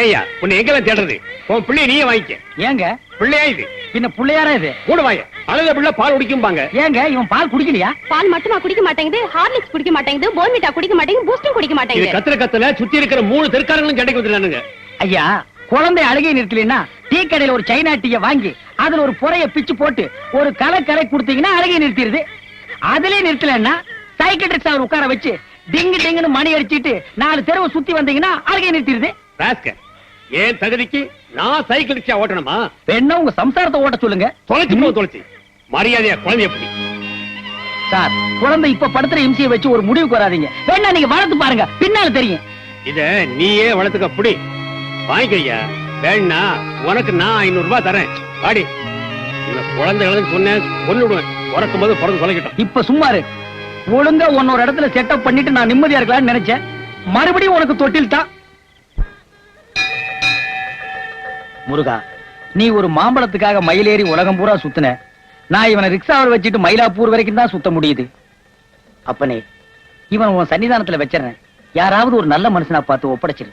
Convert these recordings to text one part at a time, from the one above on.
ஏய்யா உன்னை எங்கெல்லாம் தேடுறது? உன் பிள்ளைய நீயே வாங்கிக்க. ஏங்க? பிள்ளையா இது? பின்ன புள்ளையாரா இது? கூட வாங்க அழுத பிள்ளை பால் குடிக்கும்பாங்க. ஏங்க இவன் பால் குடிக்கலையா? பால் மட்டுமா குடிக்க மாட்டேங்குது ஹார்லிக்ஸ் குடிக்க மாட்டேங்குது போன்விட்டா குடிக்க மாட்டேங்குது பூஸ்டும் குடிக்க மாட்டேங்குது. கத்துற கத்துல சுத்தி இருக்கிற மூணு தெற்காரங்களும் சண்டைக்கு வந்துடுறானுங்க ஐயா குழந்தை அழுகை நிறுத்தலைன்னா டீ கடையில ஒரு சைனா டீய வாங்கி அதுல ஒரு புறைய பிச்சு போட்டு ஒரு கலை கலை கொடுத்தீங்கன்னா அழுகை நிறுத்திடுது. அதுலயே நிறுத்தலன்னா சைக்கிட்ரிக்ஸ் அவர் உட்கார வச்சு டிங்கு டிங்குன்னு மணி அடிச்சிட்டு நாலு தெருவை சுத்தி வந்தீங்கன்னா அழுகை நிறுத்திடுது. ஏன் தகுதிக்கு நான் சைக்கிள் ரிக்ஷா ஓட்டணுமா? பெண்ணா உங்க சம்சாரத்தை ஓட்ட சொல்லுங்க. தொலைச்சு போ தொலைச்சு. மரியாதையா குழந்தை எப்படி சார் குழந்தை இப்ப படுத்துற இம்சையை வச்சு ஒரு முடிவுக்கு வராதீங்க. வேணா நீங்க வளர்த்து பாருங்க. பின்னால தெரியும். இத நீயே வளர்த்துக்க புடி. வாங்கிக்கையா வேணா உனக்கு நான் ஐநூறு ரூபாய் தரேன். வாடி. இந்த குழந்தைகளுக்கு சொன்னேன் கொன்னுடுவேன். பிறக்கும் போது பிறந்து தொலைக்கட்டும். இப்ப சும்மா இரு. ஒழுங்கா உன்னொரு இடத்துல செட்டப் பண்ணிட்டு நான் நிம்மதியா இருக்கலாம்னு நினைச்சேன். மறுபடியும் உனக்கு தொட்டில் தான். முருகா நீ ஒரு மாம்பழத்துக்காக மயிலேறி உலகம் பூரா சுத்தின. நான் இவனை ரிக்ஷாவில் வச்சுட்டு மயிலாப்பூர் வரைக்கும் தான் சுத்த முடியுது. அப்பனே இவன் உன் சன்னிதானத்துல வச்சிடறேன். யாராவது ஒரு நல்ல மனுஷனா பார்த்து ஒப்படைச்சிரு.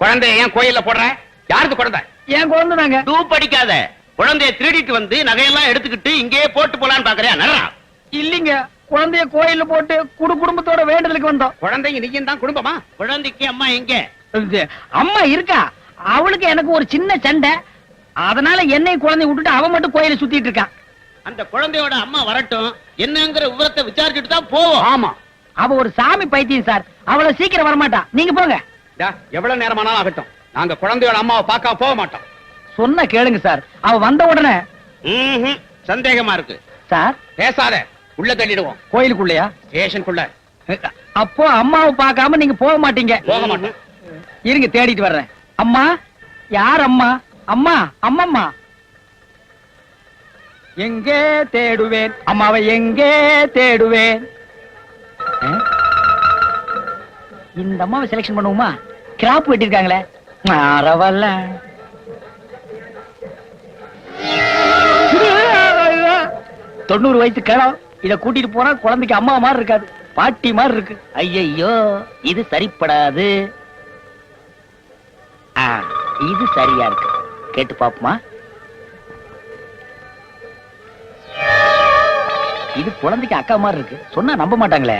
குழந்தை ஏன் கோயில்ல போடுறேன் யாருக்கு குழந்தை? என் குழந்தை தாங்க டூப் அடிக்காத குழந்தைய திருடிட்டு வந்து நகையெல்லாம் எடுத்துக்கிட்டு இங்கேயே போட்டு போலான்னு பாக்குறியா? நல்லா இல்லீங்க. குழந்தைய கோயில்ல போட்டு குடு குடும்பத்தோட வேண்டுதலுக்கு வந்தோம். குழந்தைங்க நீயும் தான் குடும்பமா? குழந்தைக்கு அம்மா எங்க? அம்மா இருக்கா? அவளுக்கு எனக்கு ஒரு சின்ன சண்டை. அதனால என்னை குழந்தை விட்டுட்டு அவ மட்டும் கோயில சுத்திட்டு இருக்கான். அந்த குழந்தையோட அம்மா வரட்டும். என்னங்கிற விவரத்தை விசாரிச்சுட்டு தான் போவோம் ஆமா. அவ ஒரு சாமி பைத்தியம் சார். அவளை சீக்கிரம் வரமாட்டா. நீங்க போங்க. டா, எவ்வளவு நேரமானாலும் ஆகட்டும். நாங்க குழந்தையோட அம்மாவை பார்க்க போக மாட்டோம். சொன்ன கேளுங்க சார். அவ வந்த உடனே. சந்தேகமா இருக்கு. சார்? பேசாத. உள்ள தள்ளிடுவோம். கோயிலுக்குள்ளயா? ஸ்டேஷனுக்குள்ள. அப்போ அம்மாவை பார்க்காம நீங்க போக மாட்டீங்க. போக மாட்டோம். இருங்க தேடிட்டு வர்றேன். அம்மா யார் அம்மா? அம்மா அம்மம்மா? எங்கே தேடுவேன்? அம்மாவை எங்கே தேடுவேன்? இந்த அம்மாவை செலக்ஷன் பண்ணுவோமா? கிராப் வெட்டிருக்காங்களே மறவல்ல. தொண்ணூறு வயசு கிழம் இத கூட்டிட்டு போனா குழந்தைக்கு அம்மா மாதிரி இருக்காது பாட்டி மாதிரி இருக்கு. ஐயையோ இது சரிப்படாது. இது சரியா இருக்கு. கேட்டு பாப்போமா? இது குழந்தைக்கு அக்கா மாதிரி இருக்கு. சொன்னா நம்ப மாட்டாங்களே.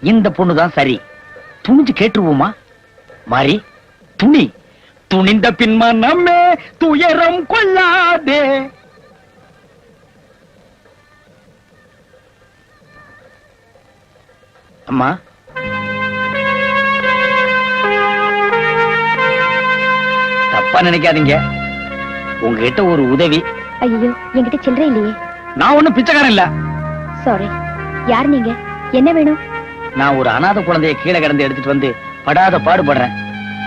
இந்த பொண்ணுதான் சரி. துணிஞ்சு கேட்டுருவோமா? மாறி துணி. துணிந்த பின்மா நம்மே துயரம் கொள்ளாதே. அம்மா. தப்பா நினைக்காதீங்க. உங்ககிட்ட ஒரு உதவி. ஐயோ என்கிட்ட சில்லறை இல்லையே. நான் ஒண்ணும் பிச்சைக்காரன் இல்ல. சாரி யார் நீங்க? என்ன வேணும்? நான் ஒரு அனாதை குழந்தைய கீழே கிடந்து எடுத்துட்டு வந்து படாத பாடுபடுறேன்.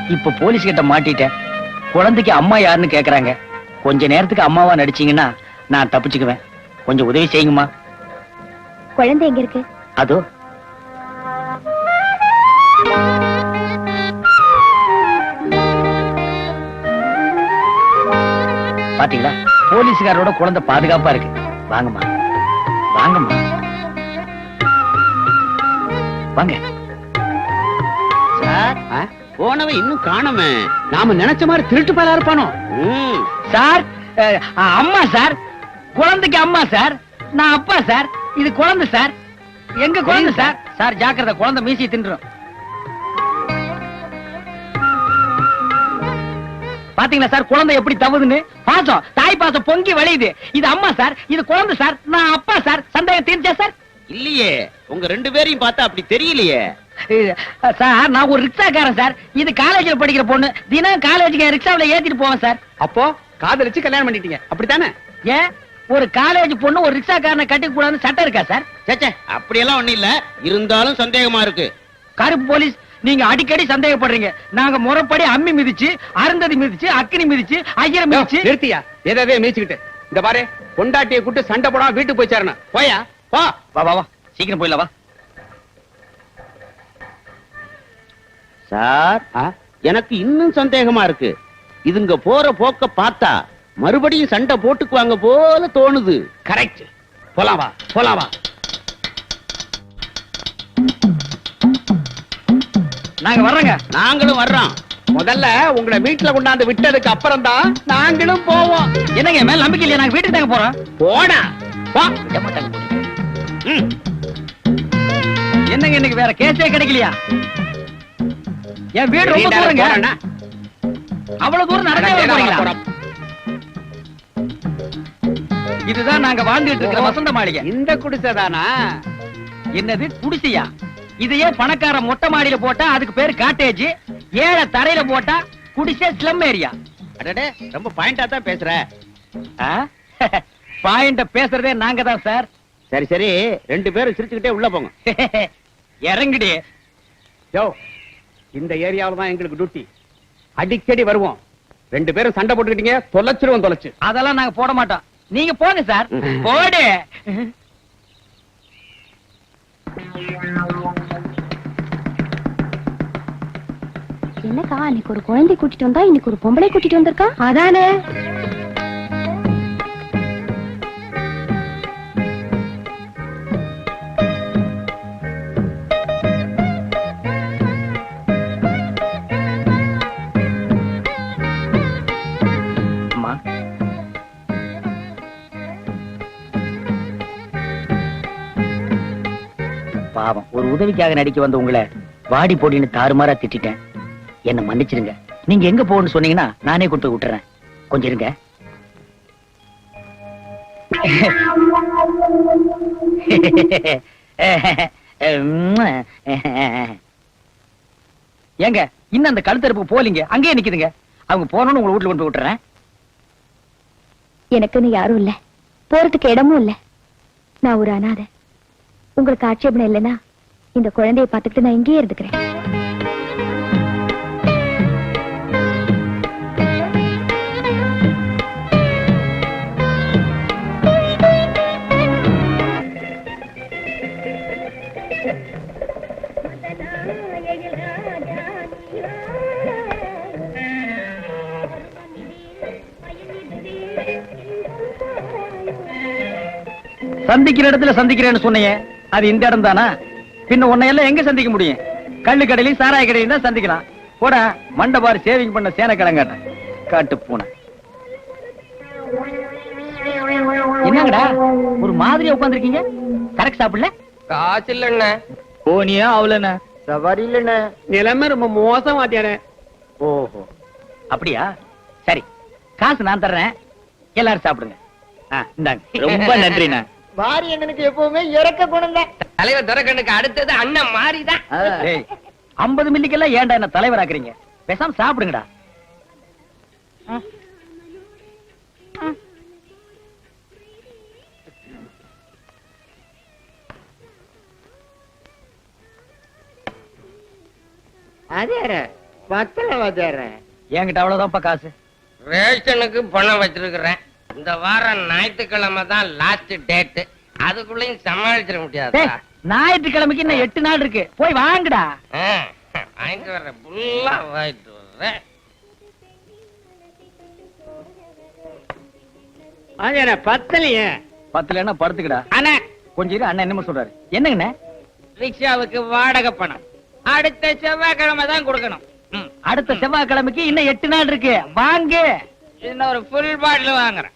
இப்ப போலீஸ் கிட்ட மாட்டிட்டேன். குழந்தைக்கு அம்மா யாருன்னு கேக்குறாங்க. கொஞ்ச நேரத்துக்கு அம்மாவா நடிச்சீங்கன்னா நான் தப்பிச்சுக்குவேன். கொஞ்சம் உதவி செய்யுங்கம்மா. குழந்தை எங்க இருக்கு? அதோ. பாத்தீங்களா? போலீஸ்காரோட குழந்தை பாதுகாப்பா இருக்கு. வாங்கம்மா. வாங்கம்மா. வாங்க. சார் போனவன் இன்னும் காணோமே. நாம நினைச்ச மாதிரி திருட்டு பேரா இருப்பானோ. சார் அம்மா சார். குழந்தைக்கு அம்மா சார். நான் அப்பா சார். இது குழந்தை சார். எங்க குழந்தை சார்? சார் ஜாக்கிரதை குழந்தை மீசி தின்றும். பாத்தீங்களா சார் குழந்தை எப்படி தவுதுன்னு? பாசம் தாய் பாசம் பொங்கி வழியுது. இது அம்மா சார் இது குழந்தை சார் நான் அப்பா சார். சந்தேகம் தீர்ச்சா சார்? இல்லையே உங்க ரெண்டு பேரையும் பார்த்தா அப்படி தெரியலையே சார் நான் ஒரு ரிக்ஷாக்காரன் சார் இது காலேஜ்ல படிக்கிற பொண்ணு தினம் காலேஜுக்கு ரிக்ஷாவுல ஏத்திட்டு போவேன் சார் அப்போ காதலிச்சு கல்யாணம் பண்ணிட்டீங்க அப்படித்தானே ஏன் ஒரு காலேஜ் பொண்ணு ஒரு ரிக்ஷாக்காரனை கட்டிக்க கூடாதுன்னு சட்டம் இருக்கா சார் சேச்சே அப்படியெல்லாம் ஒண்ணும் இல்ல இருந்தாலும் சந்தேகமா இருக்கு கருப்பு போலீஸ் நீங்க அடிக்கடி சந்தேகப்படுறீங்க நாங்க முறைப்படி அம்மி மிதிச்சு அருந்ததி மிதிச்சு அக்கினி மிதிச்சு ஐயரை மிதிச்சு நிறுத்தியா எதவே மீச்சுக்கிட்டு இந்த பாரு பொண்டாட்டியை கூட்டு சண்டை போடாம வீட்டுக்கு போய் சேரணும் போயா வா வா வா சீக்கிரம் போயிடலாம் வா. சார் எனக்கு இன்னும் சந்தேகமா இருக்கு. இதுங்க போற போக்க பார்த்தா மறுபடியும் சண்டை போட்டுக்குவாங்க போல தோணுது. கரெக்ட் போலாம் வா போலாம் வா. நாங்க வர்றோங்க. நாங்களும் வர்றோம். முதல்ல உங்களை வீட்டுல கொண்டாந்து விட்டதுக்கு அப்புறம் தான் நாங்களும் போவோம். என்னங்க என் மேல நம்பிக்கை இல்லையா? நாங்க வீட்டுக்கு தாங்க போறோம். போடா. போ. என்னங்க இன்னைக்கு வேற கேஸே கிடைக்கலையா? என் வீடு ரொம்ப தூரங்க. அவ்வளவு தூரம் போறோம். இதுதான் நாங்க வாழ்ந்துட்டு இருக்கிற வசந்த மாளிகை. இந்த குடிசைதானா? என்னது குடிசையா? இதையே பணக்கார மொட்டை மாடியில போட்டா அதுக்கு பேரு காட்டேஜ் ஏழை தரையில போட்டா குடிசை ஸ்லம் ஏரியா அடடே ரொம்ப பாயிண்டா தான் பேசுற. பாயிண்ட பேசுறதே நாங்க தான் சார் சரி சரி. ரெண்டு பேரும் சிரிச்சுக்கிட்டே உள்ள போங்க. இறங்குடி. யோ இந்த ஏரியாவுல தான் எங்களுக்கு டியூட்டி அடிக்கடி வருவோம். ரெண்டு பேரும் சண்டை போட்டுக்கிட்டீங்க தொலைச்சிருவோம் தொலைச்சு. அதெல்லாம் நாங்க போட மாட்டோம். நீங்க போங்க சார். போடு. என்னக்கா அன்னைக்கு ஒரு குழந்தை கூட்டிட்டு வந்தா இன்னைக்கு ஒரு பொம்பளை கூட்டிட்டு வந்திருக்கா? அதானே. பாவம். ஒரு உதவிக்காக நடிக்க வந்த உங்களை வாடி போடின்னு தாறுமாறா திட்டேன் என்ன மன்னிச்சிருங்க. நீங்க எங்க போகணும்னு சொன்னீங்கன்னா நானே கொண்டு போய் விட்டுறேன். கொஞ்சம் இருங்க. ஏங்க இன்னும் அந்த கழுத்தறுப்பு போலீங்க அங்கேயே நிக்குதுங்க. அவங்க போனோன்னு உங்களை வீட்டுல கொண்டு போய் விட்டுறேன். எனக்குன்னு யாரும் இல்ல. போறதுக்கு இடமும் இல்ல. நான் ஒரு அனாதை. உங்களுக்கு ஆட்சேபணம் இல்லைன்னா இந்த குழந்தைய பார்த்துக்கிட்டு நான் இங்கேயே இருந்துக்கிறேன். சந்திக்கிற இடத்துல சந்திக்கிறேன்னு சொன்னீங்க. அது இந்த இடம் தானா? பின்ன உன்னையெல்லாம் எங்க சந்திக்க முடியும்? கள்ளு கடையிலையும் சாராய கடையிலையும் தான் சந்திக்கலாம். போட மண்டபாரு சேவிங் பண்ண சேன கிளங்காட்ட காட்டு பூனை. என்னங்கடா ஒரு மாதிரியா உட்காந்துருக்கீங்க கரெக்ட் சாப்பிடல? காசு இல்லண்ண. போனியா அவ்வளோண்ணா சவாரி இல்லண்ண. நிலைமை ரொம்ப மோசம் வாத்தியாரே ஓஹோ. அப்படியா? சரி காசு நான் தர்றேன். எல்லாரும் சாப்பிடுங்க. ஆ, இந்தாங்க. ரொம்ப நன்றிண்ணா. மாரி அண்ணனுக்கு எப்பவுமே இறக்க குணம் தான். தலைவர் துறக்கண்ணுக்கு அடுத்தது அண்ணன் மாறிதான் 50 மில்லிக்கெல்லாம் ஏன்டா என்ன தலைவராக்குறீங்க? பேசாம சாப்பிடுங்கடா. பத்தல என்கிட்ட அவ்வளவுதான்ப்பா காசு. ரேஷனுக்கு பணம் வச்சிருக்கிறேன். இந்த வாரம் ஞாயிற்றுக்கிழமை தான் லாஸ்ட் டேட் அதுக்குள்ளயும் சமாளிச்சிட முடியாது? டேய், ஞாயிற்றுக்கிழமைக்கு இன்னும் எட்டு நாள் இருக்கு. போய் வாங்குடா. வாங்கிட்டு வர்றேன் ஃபுல்லா வாங்கிட்டு வர்றேன் பத்தலையே. படுத்துக்கடா. அண்ணே. கொஞ்சம் அண்ணன் என்னமோ சொல்றாரு. என்னங்கண்ணே? ரிக்ஷாவுக்கு வாடகை பணம். அடுத்த செவ்வாய்க்கிழமை தான் கொடுக்கணும். அடுத்த செவ்வாய்க்கிழமைக்கு இன்னும் எட்டு நாள் இருக்கு. வாங்கு. இன்னொரு ஃபுல் பாட்டில் வாங்குறேன்.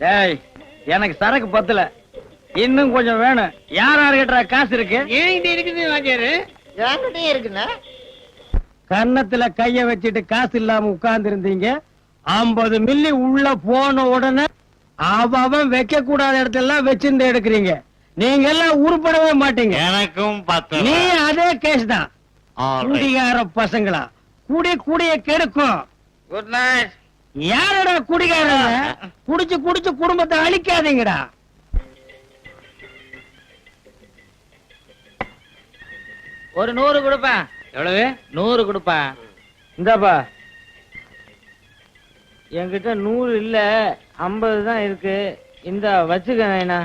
டேய் எனக்கு சரக்கு பத்தல. இன்னும் கொஞ்சம் வேணும். யார் யாருக்கிட்ட காசு இருக்கு? ஏன் இருக்குது வாத்தியாரு என்கிட்டயும் இருக்குண்ணா. கன்னத்துல கைய வச்சுட்டு காசு இல்லாம உட்கார்ந்து இருந்தீங்க ஐம்பது மில்லி உள்ள போன உடனே அவ அவன் வைக்க கூடாத இடத்தெல்லாம் வச்சிருந்து எடுக்கிறீங்க. நீங்க எல்லாம் உருப்படவே மாட்டீங்க. எனக்கும் பத்து நீ அதே கேஸ் தான். குடிகார பசங்களா? குடி குடிய கெடுக்கும். குட் நைட் யாரடா குடிகாரங்க? குடிச்சு குடிச்சு குடும்பத்தை அழிக்காதீங்கடா. ஒரு நூறு கொடுப்பேன் எவ்வளவு? நூறு கொடுப்பேன் இந்தாப்பா. என்கிட்ட நூறு இல்ல ஐம்பது தான் இருக்கு. இந்த வச்சுக்கண்ணா